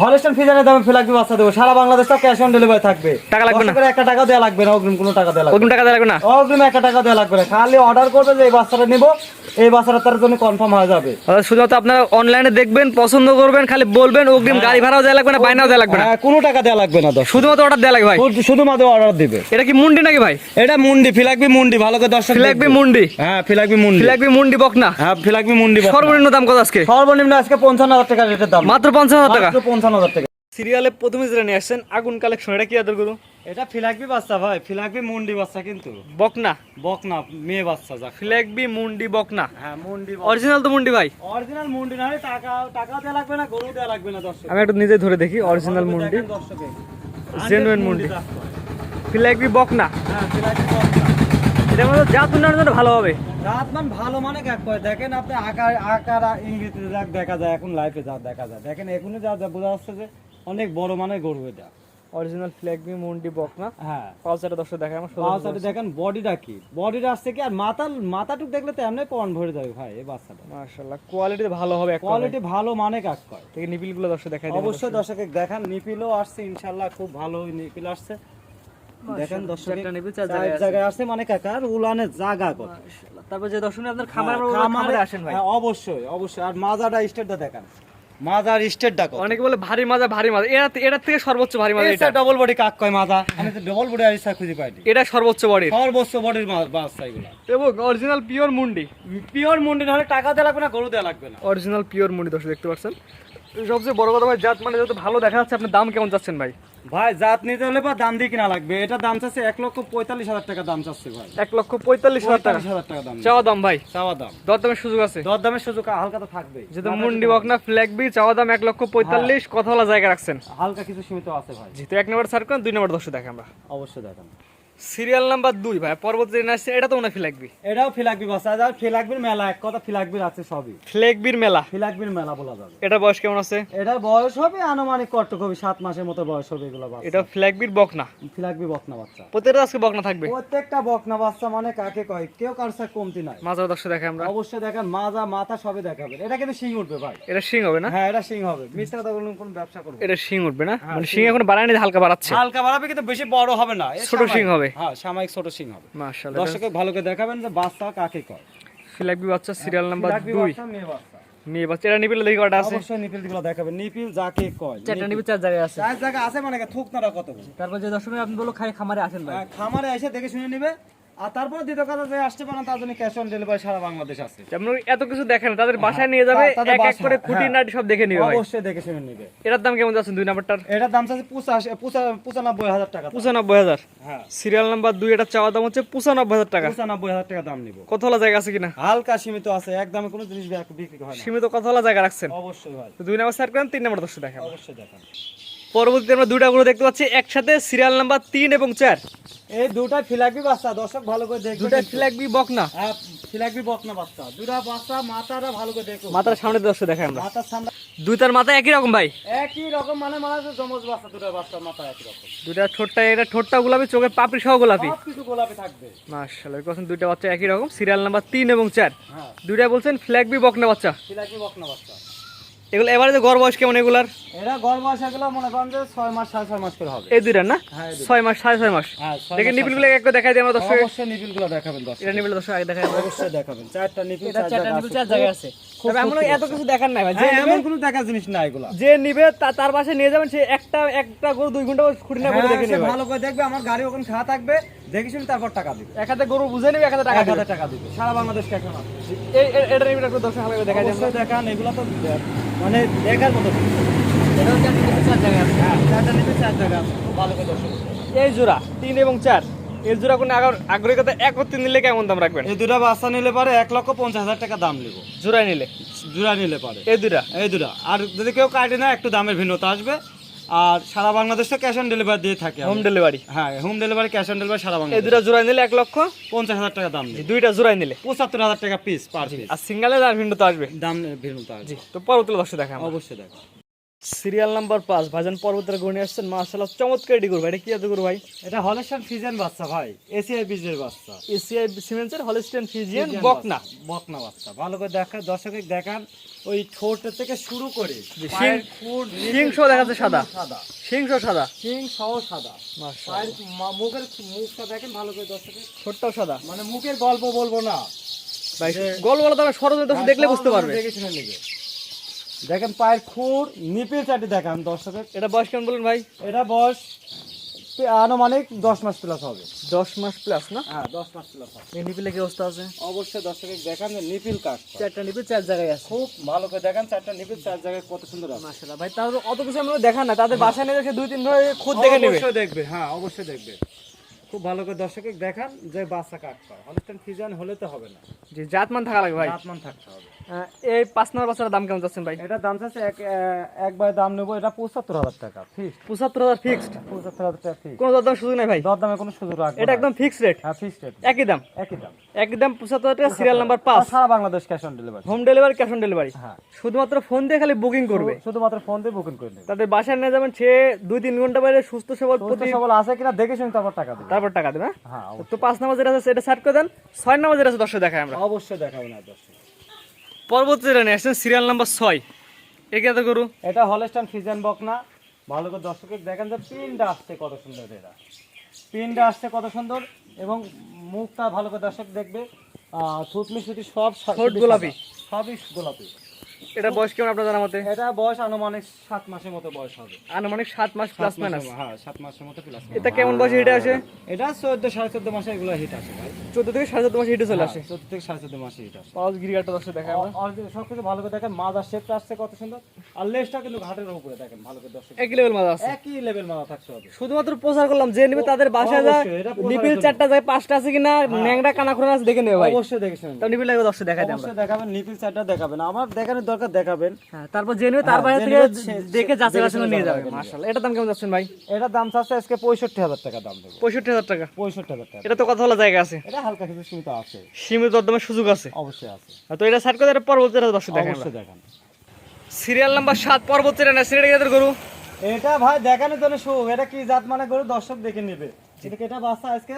Holstein ফিজানের দামে ফিলাকবি বাচ্চা দেবো সারা বাংলাদেশটা ক্যাশ অন ডেলিভারি থাকবে টাকা লাগবে না? একটা টাকা দেওয়া লাগবে না অগ্রিম কোনো টাকা দেওয়া লাগবে অগ্রিম টাকা দেওয়া লাগবে না না। অগ্রিম একটা টাকা দেওয়া লাগবে না খালি অর্ডার করবে যে এই বাচ্চাটা নিবো এই বাচ্চাটা তার জন্য কনফার্ম হয়ে যাবে। শুধুমাত্র আপনারা অনলাইনে দেখবেন পছন্দ করবেন খালি বলবেন অগ্রিম গাড়ি ভাড়াও দেওয়া লাগবে না বাইনাও দেওয়া লাগবে না? হ্যাঁ কোনো টাকা দেওয়া লাগবে না শুধুমাত্র অর্ডার দেওয়া লাগবে ভাই। শুধুমাত্র অর্ডার দিবে। এটা কি মুন্ডি নাকি ভাই? এটা মুন্ডি ফিলাকবি মুন্ডি ভালো করে দর্শক ফিলাকবি মুন্ডি। হ্যাঁ ফিলাকবি মুন্ডি। ফিলাকবি মুন্ডি বকনা। হ্যাঁ ফিলাকবি মুন্ডি সর্বনিম্ন দাম কত আজকে? সর্বনিম্ন আজকে পঞ্চান্ন হাজার টাকা রেটের দাম। মাত্র পঞ্চাশ হাজার টাকা? পঞ্চান্ন হাজার টাকা। সিরিয়ালে প্রথমে যেটা নিয়ে আসছেন আগুন কালেকশন এটা কি আদর করু এটা ফিলাকবি বাচ্চা ভাই ফিলাকবি মুন্ডি বাচ্চা কিন্তু। বকনা? বক না মেয়ে বাচ্চা যা ফিলাকবি মুন্ডি বকনা? হ্যাঁ মুন্ডি অরিজিনাল তো মুন্ডি ভাই? অরিজিনাল মুন্ডি না টাকা টাকা দেওয়া লাগবে না গরু দেওয়া লাগবে না দর্শক আমি একটু নিজে ধরে দেখি অরিজিনাল মুন্ডি। 100 মুন্ডি। ফিলাকবি বকনা? হ্যাঁ ফিলাকবি বকনা। এটা মধ্যে জাত উন্নয়নের জন্য ভালো হবে। মান ভালো মানে কাক কয়? দেখেন আপনি আকার আকার ইংরেজিতে দেখা যায় এখন লাইফে যা দেখা যায়। দেখেন এখনই যা যা বোঝা যাচ্ছে যে অনেক বড় মানে গরু এটা। অরিজিনাল ফিলাকবি মুন্ডি বকনা হ্যাঁ। পালসারটা দর্শক দেখে আমার পাঁচ সাথে দেখেন বডিটা কি? বডিটা আসছে কি আর মাথা মাথাটুক দেখলে তো এমনি পন ভরে যাবে ভাই এই বাচ্চাটা। মাশাআল্লাহ কোয়ালিটি ভালো হবে একটা কোয়ালিটি ভালো মানে কাক কয় থেকে নিপিলগুলো দর্শক দেখাই দিবেন অবশ্যই দর্শকে দেখান নিপিলও আসছে ইনশাল্লাহ খুব ভালো নিপিল আসছে। দেখেন দর্শক চারটা নিপিল চার জায়গায় আছে। আসছে মানে কাকার উলানের জায়গা কত তারপর যে দর্শক আপনার খামার হ্যাঁ, খামারে খামারে আসেন ভাই। হ্যাঁ, অবশ্যই অবশ্যই। আর মাজাটা স্টেটটা দেখান। মাজার স্টেটটা কত অনেকে বলে ভারী মাজা ভারী মাজা। এটা এটার থেকে সর্বোচ্চ ভারী মাজা এটা। এটা ডবল বডি কাক কয় মাজা? আমি তো ডবল বডি আইসা খুঁজে পাইনি। এটা সর্বোচ্চ বডির সর্বোচ্চ বডির বাচ্চা এগুলা। এবং অরিজিনাল পিওর মুন্ডি। পিওর মুন্ডি না হলে টাকা দেওয়া লাগবে না গরু দেওয়া লাগবে না। অরিজিনাল পিওর মুন্ডি দর্শক দেখতে পাচ্ছেন? সবচেয়ে বড় কথা ভাই জাত মানে যত ভালো দেখা যাচ্ছে আপনার দাম কেমন যাচ্ছেন ভাই? ভাই জাত নিতে হলে বা দাম দিয়ে কিনা লাগবে? এটা দাম চাচ্ছে এক লক্ষ পঁয়তাল্লিশ হাজার টাকা দাম চাচ্ছে ভাই। এক লক্ষ পঁয়তাল্লিশ হাজার টাকা। দাম চাওয়া দাম ভাই। চাওয়া দাম। দরদামের সুযোগ আছে। দর দামের সুযোগ হালকা তো থাকবে যেহেতু মুন্ডি বকনা ফ্ল্যাগবি চাওয়া দাম এক লক্ষ পঁয়তাল্লিশ কথা বলা জায়গা রাখছেন। হালকা কিছু সীমিত আছে ভাই। যেহেতু এক নম্বর সার্কেল করেন দুই নম্বর দর্শক দেখে আমরা। অবশ্যই দেখান। সিরিয়াল নাম্বার দুই ভাই পরবর্তী আসছে এটা তো মনে হয় ফ্ল্যাগবি এটাও ফিলাকবি বাচ্চা যা ফিলাকবির মেলা এক কথা ফিলাকবির আছে সবই। ফ্ল্যাগবির মেলা? ফিলাকবির মেলা বলা যাবে। এটা বয়স কেমন আছে? এটার বয়স হবে আনুমানিক কত কবি সাত মাসের মতো বয়স হবে এগুলো বাচ্চা। এটা ফ্ল্যাগবির বকনা? ফিলাকবি বকনা বাচ্চা। প্রত্যেকটা আজকে বকনা থাকবে? প্রত্যেকটা বকনা বাচ্চা মানে কাকে কয়? কেউ কার সাথে কমতি নাই। মাঝার দর্শক দেখে আমরা। অবশ্যই দেখেন মাজা মাথা সবে দেখাবে এটা কিন্তু শিং উঠবে ভাই। এটা শিং হবে না? হ্যাঁ এটা শিং হবে। কথা বলুন কোন ব্যবসা করবে এটা শিং উঠবে না? মানে শিং এখন বাড়ায়নি হালকা বাড়াচ্ছে। হালকা বাড়াবে কিন্তু বেশি বড় হবে না। ছোট শিং হবে। হ্যাঁ সাময়িক ছোট সিং হবে। মাশাআল্লাহ। দর্শককে ভালো করে দেখাবেন যে বাচ্চা কাকে কয়। ফ্ল্যাগবি বাচ্চা সিরিয়াল নাম্বার ফিলাকবি দুই। বাচ্চা, মেয়ে বাচ্চা। মেয়ে বাচ্চা। এটা নিপিল দেখি কটা আছে? অবশ্যই নিপিলগুলো দেখাবেন। নিপিল যাকে কয়। চারটা নিপিল চার জায়গায় আছে। চার জায়গা আছে মানে থুক নারা কত তারপর যে দর্শক আপনি বলো খাই খামারে আসেন ভাই। খামারে এসে দেখে শুনে নিবে। আর তারপরে দ্বিতীয় কথা যে আসতে পারেন তার জন্য ক্যাশ অন ডেলিভারি সারা বাংলাদেশ আছে। যেমন এত কিছু দেখেন তাদের বাসায় নিয়ে যাবে এক এক করে খুঁটি হ্যাঁ। নাটি সব দেখে নিবে অবশ্যই দেখে শুনে নিবে। এটার দাম কেমন যাচ্ছে দুই নাম্বারটার? এটার দাম পঁচানব্বই হাজার টাকা। পঁচানব্বই হাজার। হ্যাঁ। সিরিয়াল নাম্বার দুই এটা চাওয়া দাম হচ্ছে পঁচানব্বই হাজার টাকা। পঁচানব্বই হাজার টাকা দাম নিব। কত জায়গা আছে কিনা? হালকা সীমিত আছে এক দামে কোনো জিনিস বিক্রি হয় সীমিত কত জায়গা রাখছেন। অবশ্যই ভাই। দুই নাম্বার স্যার করেন তিন নাম্বার দর্শক দেখেন অবশ্যই দেখান পরবর্তীতে আমরা দুটা গরু দেখতে পাচ্ছি একসাথে সিরিয়াল নাম্বার তিন এবং চার। এই দুটা ফিলাকবি বাচ্চা দর্শক ভালো করে দেখবে দুটা ফ্ল্যাগবি বকনা। হ্যাঁ ফিলাকবি বকনা বাচ্চা। দুটা বাচ্চা মাথাটা ভালো করে দেখো। মাথার সামনে দর্শক দেখেন আমরা। মাথার সামনে দুইটার মাথা একই রকম ভাই? একই রকম মানে মানে জমজ বাচ্চা দুটা বাচ্চা মাথা একই রকম। দুইটা ঠোঁটটা এটা ঠোঁটটা গোলাপি চোখের পাপড়ি সহ গোলাপি। সব কিছু গোলাপি থাকবে। মাশাআল্লাহ কথা দুইটা বাচ্চা একই রকম সিরিয়াল নাম্বার তিন এবং চার। হ্যাঁ। দুইটা বলছেন ফ্ল্যাগবি বকনা বাচ্চা। ফিলাকবি বকনা বাচ্চা। এগুলো এবারে যে গড় বয়স কেমন এগুলার? এরা গরম মাস এগুলো মনে করেন যে ছয় মাস সাড়ে ছয় মাস করে হবে। এই দুইটা না? হ্যাঁ, ছয় মাস সাড়ে ছয় মাস? হ্যাঁ ছয় দেখে মাস, নিপিলগুলো একটু দেখাই দিই আমরা দর্শক। অবশ্যই নিপিলগুলো দেখাবেন দশ এটা নিপিল দর্শক আগে দেখাই অবশ্যই দেখাবেন। চারটা নিপিল এটা চারটা নিপিল চার জায়গায় আছে। তবে এমন এত কিছু দেখার নাই ভাই। যে হ্যাঁ নিবে এমন কোনো দেখার জিনিস না এগুলা। যে নিবে তার পাশে নিয়ে যাবেন সে একটা একটা গরু দুই ঘণ্টা খুঁটি না করে দেখে নেবে। ভালো করে দেখবে আমার গাড়ি ওখানে খাওয়া থাকবে দেখে শুনে তারপর টাকা দিবে। এক হাতে গরু বুঝে নেবে এক হাতে টাকা দেবে। হাজার টাকা দিবে। সারা বাংলাদেশ টাকা না এই এই- এটা একটু দর্শক হালকা দেখাই দেখান এগুলো তো মানে দেখার মতো। হ্যাঁ এই জোড়া তিন এবং চার। এই জোড়া কোনো আগ্রহিকতা আগ্রহী কথা তিন নিলে কেমন দাম রাখবেন? এই দুটা বাচ্চা নিলে পারে এক লক্ষ পঞ্চাশ হাজার টাকা দাম নিব। জোড়া নিলে? জোড়া নিলে পারে। এই দুটা এই দুটা আর যদি কেউ কাটে না একটু দামের ভিন্নতা আসবে। আর সারা বাংলাদেশে ক্যাশ অন ডেলিভারি দিয়ে থাকে হোম ডেলিভারি হ্যাঁ home delivery cash on delivery সারা এই দুটো জোড়া নিলে এক লক্ষ? পঞ্চাশ হাজার টাকা দাম দিই দুইটা জোড়া নিলে? পঁচাত্তর হাজার টাকা পিস পার পিস আর সিঙ্গেলে আর ভিন্ন তো আসবে। দাম ভিন্নতা আসবে। জি তো পরবর্তী দর্শক দেখা অবশ্যই দেখো সিরিয়াল নাম্বার পাঁচ ভাইজান পর্বতের গণে আসছেন মাশাআল্লাহ চমৎকার এডি করব। এটা কি আছে করব ভাই? এটা হলেস্টান ফিজেন বাচ্চা ভাই এসিআই বীজের বাচ্চা। এসিআই সিমেন্সের হলিস্টিয়ান ফিজিয়ান ফিজিয়ান বকনা। বকনা বাচ্চা। ভালো করে দেখা দর্শকের দেখান ওই ঠোঁট থেকে শুরু করে শিং- শিং সহ দেখা যাচ্ছে সাদা। সাদা। সিংস সাদা। শিং সহ সাদা। মুখের মুখটা দেখেন ভালো করে দর্শকের ছোটটাও সাদা। মানে মুখের গল্প বলব না। ভাই যে- গল গলা তো দর্শক দেখলে বুঝতে পারবে। দেখে শুনে দেখেন পায়ের খুর নিপিল চাটি দেখান দর্শকের। এটা বয়স কেমন বলেন ভাই? এটা বয়স আনুমানিক দশ মাস প্লাস হবে। দশ মাস প্লাস না? হ্যাঁ দশ মাস প্লাস হবে। এই নিপিলে কি অবস্থা আছে? অবশ্যই দর্শকের দেখান যে নিপিল কাট চারটা নিপিল চার জায়গায় আছে। খুব ভালো করে দেখান চারটা নিপিল চার জায়গায় কত সুন্দর আছে। মাশাআল্লাহ। ভাই তাহলে অত কিছু আমরা দেখা না তাদের বাসায় নিয়ে এসে দুই তিন ধরে খুদ দেখে নেবে। অবশ্যই দেখবে হ্যাঁ অবশ্যই দেখবে। খুব ভালো করে দর্শকের দেখান যে বাচ্চা কাট পায় হলস্টাইন ফিজান হলে তো হবে না। যে জাতমান থাকা লাগবে ভাই। আত্মান থাকতে হবে। এই পাঁচ নম্বর বাচ্চার দাম কেমন যাচ্ছেন ভাই? এটা দাম চাচ্ছে এক একবার দাম নেব এটা পঁচাত্তর হাজার টাকা ফিক্সড পঁচাত্তর হাজার ফিক্সড পঁচাত্তর হাজার টাকা ফিক্সড কোনো দরদাম সুযোগ নাই ভাই? দর দামে কোনো সুযোগ রাখব এটা একদম ফিক্সড রেট হ্যাঁ ফিক্সড রেট একই দাম? একই দাম। একই দাম পঁচাত্তর হাজার টাকা সিরিয়াল নাম্বার পাঁচ। সারা Bangladesh cash on delivery home delivery cash on delivery হ্যাঁ। শুধুমাত্র ফোন দিয়ে খালি বুকিং করবে? শুধুমাত্র ফোন দিয়ে বুকিং করে নেবে। তাদের বাসায় নিয়ে যাবেন সে দুই তিন ঘণ্টা বাইরে সুস্থ সবল প্রতি সবল আছে কিনা দেখে শুনে তারপর টাকা দেবে। তারপর টাকা দেবে হ্যাঁ? হ্যাঁ তো পাঁচ নাম্বার যেটা আছে সেটা সার্ট করে দেন ছয় নাম্বার যেটা আছে দর্শক দেখায় আমরা। অবশ্যই দেখাবো না পরবর্তী যেটা নিয়ে আসছেন সিরিয়াল নাম্বার ছয়। একে তো করু এটা হলস্টান ফিজেন বক না। ভালো করে দর্শকের দেখেন যে পিনটা আসছে কত সুন্দর এটা। পিনটা আসছে কত সুন্দর এবং মুখটা ভালো করে দর্শক দেখবে। আহ, থুতনি সুতি সব গোলাপি। সবই গোলাপি। এটা বয়স কেমন আপনার জানার মতে? এটা বয়স আনুমানিক সাত মাসের মতো বয়স হবে। আনুমানিক সাত মাস প্লাস মাইনাস হ্যাঁ সাত মাসের মতো প্লাস এটা কেমন বয়সে হিটে আসে? এটা চোদ্দ সাড়ে চোদ্দ মাসে এগুলো হিট আসে ভাই। চোদ্দ থেকে সাড়ে চোদ্দ মাসে হিটে চলে আসে? চোদ্দ থেকে সাড়ে চোদ্দ মাসে হিট আসে। পাওয়াজ গিরিগাটা দর্শক দেখায় আমরা। সব কিছু ভালো করে দেখেন মাদার শেপটা আসছে কত সুন্দর। আর লেজটা কিন্তু ঘাটের উপরে দেখেন ভালো করে দর্শক। একই লেভেল মাছ আছে। একই লেভেল মাদা থাকতে হবে শুধুমাত্র প্রচার করলাম যে নিবে তাদের বাসায় যায় নিপিল। চারটা যায় পাঁচটা আছে কিনা ন্যাংরা কানা খুঁড়ে আছে দেখে নেবে ভাই। অবশ্যই দেখেছেন তাও নিপিল লাগবে দর্শক দেখাই আমরা অবশ্যই দেখাবেন নিপিল চারটা দেখাবেন। আমার দেখানোর দরকার দেখাবেন। হ্যাঁ তারপর যে তার হ্যাঁ, বাইরে থেকে দেখে যাচাই বাছাই নিয়ে মাশাআল্লাহ এটার দাম কেমন যাচ্ছেন ভাই? এটার দাম চাচ্ছে আজকে পঁয়ষট্টি হাজার টাকা দাম দেবো। টাকা। পঁয়ষট্টি হাজার টাকা। এটা তো কথা বলা জায়গা আছে। এটা হালকা কিছু সীমিত আছে। সীমিত সুযোগ আছে। অবশ্যই আছে। তো এটা সার্ট করে এটা পরবর্তী দর্শক আমরা অবশ্যই দেখান। সিরিয়াল নাম্বার সাত পরবর্তী না সিরিয়াল গরু? এটা ভাই দেখানোর জন্য শোক এটা কি জাত মানে করে দর্শক দেখে নেবে। এটা বাচ্চা আজকে?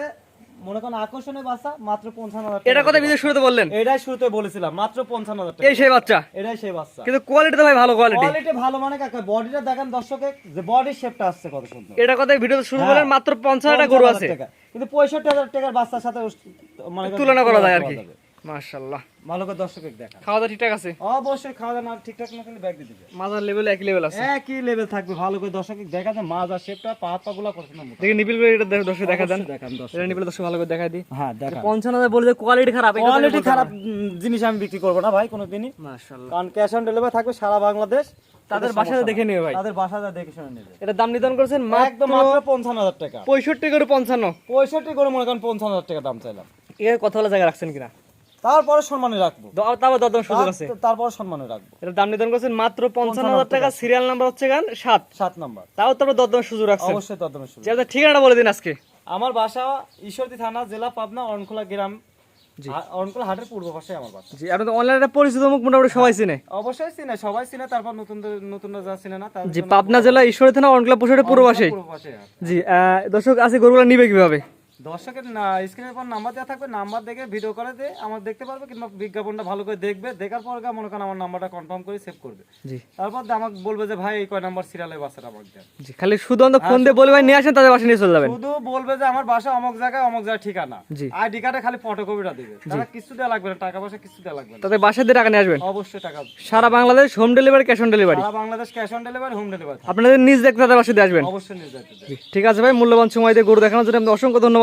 মনে করেন আকর্ষণীয় বাচ্চা মাত্র পঞ্চান্ন হাজার এটা কথা বিজয় শুরুতে বললেন? এটাই শুরুতে বলেছিলাম মাত্র পঞ্চান্ন হাজার এই সেই বাচ্চা? এটাই সেই বাচ্চা। কিন্তু কোয়ালিটি তো ভাই ভালো কোয়ালিটি কোয়ালিটি ভালো মানে কাকা বডিটা দেখেন দর্শকে যে বডি শেপটা আসছে কত সুন্দর। এটা কথা ভিডিও শুরু হ্যাঁ। করলেন মাত্র পঞ্চান্ন হাজার গরু আছে কিন্তু পঁয়ষট্টি হাজার টাকার বাচ্চার সাথে মানে তুলনা করা যায় আর কি। মাশাআল্লাহ। ভালো করে দর্শকে দেখা খাওয়া দাওয়া ঠিকঠাক আছে? অবশ্যই খাওয়া দাওয়া ঠিকঠাক না করলে ব্যাগ দিয়ে মাজার লেভেল একই লেভেল আছে? একই লেভেল থাকবে ভালো করে দর্শকে দেখা যায় মাছ শেপটা পা পা গুলা করছে না মোটা। নিপিল করে এটা দর্শক দেখা দেন অবশ্যই দেখান দর্শক এটা নিপিল দর্শক ভালো করে দেখাই দিই। হ্যাঁ দেখা পঞ্চান্ন হাজার বলে যে কোয়ালিটি খারাপ কোয়ালিটি খারাপ জিনিস আমি বিক্রি করব না ভাই কোনোদিনই। মাশাআল্লাহ। কারণ ক্যাশ অন ডেলিভারি থাকবে সারা বাংলাদেশ। তাদের সমস্যা দেখে। নিবে ভাই। তাদের বাসাতে দেখে শুনে নেবে এটা দাম নির্ধারণ করেছেন একদম মাত্র টাকা। পঁয়ষট্টি করে পঞ্চান্ন। পঁয়ষট্টি করে মনে করেন পঞ্চান্ন হাজার টাকা দাম চাইলাম। এর কথা বলা জায়গা রাখছেন কিনা? তারপরে সম্মানে রাখব। তারপর দরদাম সুযোগ আছে। তার- তারপরে সম্মানে রাখব। এটা দাম নির্ধারণ করেছেন মাত্র পঞ্চান্ন হাজার টাকা সিরিয়াল নাম্বার হচ্ছে গান সাত। সাত নাম্বার। তাও তারপর দরদাম সুযোগ রাখছেন। অবশ্যই শুরু যে ঠিকানাটা বলে দিন আজকে। আমার বাসা ঈশ্বরদী থানা জেলা পাবনা অরণখোলা গ্রাম। অরণখোলা হাটের পূর্ব পাশে আমার বাসা। জি আপনি তো অনলাইনে পরিচিত মুখ মোটামুটি সবাই চিনে। অবশ্যই চিনে সবাই চিনে তারপর নতুন নতুনরা যা চিনে না জি পাবনা জেলা ঈশ্বরী থানা অনকলা পোষাটের পূর্ব পাশে জি আহ, দর্শক আছে গরুগুলো নিবে কীভাবে? দর্শকের স্ক্রিনের পর নাম্বার দেওয়া থাকবে নাম্বার দেখে ভিডিও করে দিয়ে আমার দেখতে পারবে কিংবা বিজ্ঞাপনটা ভালো করে দেখবে দেখার পর মনে করেন আমার নাম্বারটা কনফার্ম করে সেভ করবে। তারপর আমাকে বলবে যে ভাই এই কয় নাম্বার সিরিয়ালের বাসাটা আমাকে দেন। খালি শুধুমাত্র ফোন দিয়ে বলে ভাই নিয়ে আসেন তাদের বাসা নিয়ে চলে যাবেন। শুধু বলবে যে আমার বাসা অমুক জায়গায় অমুক জায়গায় ঠিকানা। আইডি কার্ডে খালি ফটোকপিটা দিবে। তারা কিছু দেওয়া লাগবে না টাকা পয়সা কিছু দেওয়া লাগবে না। তাদের বাসা দিয়ে টাকা নিয়ে আসবেন? অবশ্যই টাকা সারা Bangladesh home delivery cash on delivery Sara Bangladesh cash on delivery home delivery আপনাদের নিজ দেখতে তাদের বাসা দিয়ে আসবেন? অবশ্যই নিয়ে যেতে দেয় জি, ঠিক আছে ভাই মূল্যবান সময় দিয়ে গরু দেখানোর জন্য অসংখ্য ধন্যবাদ।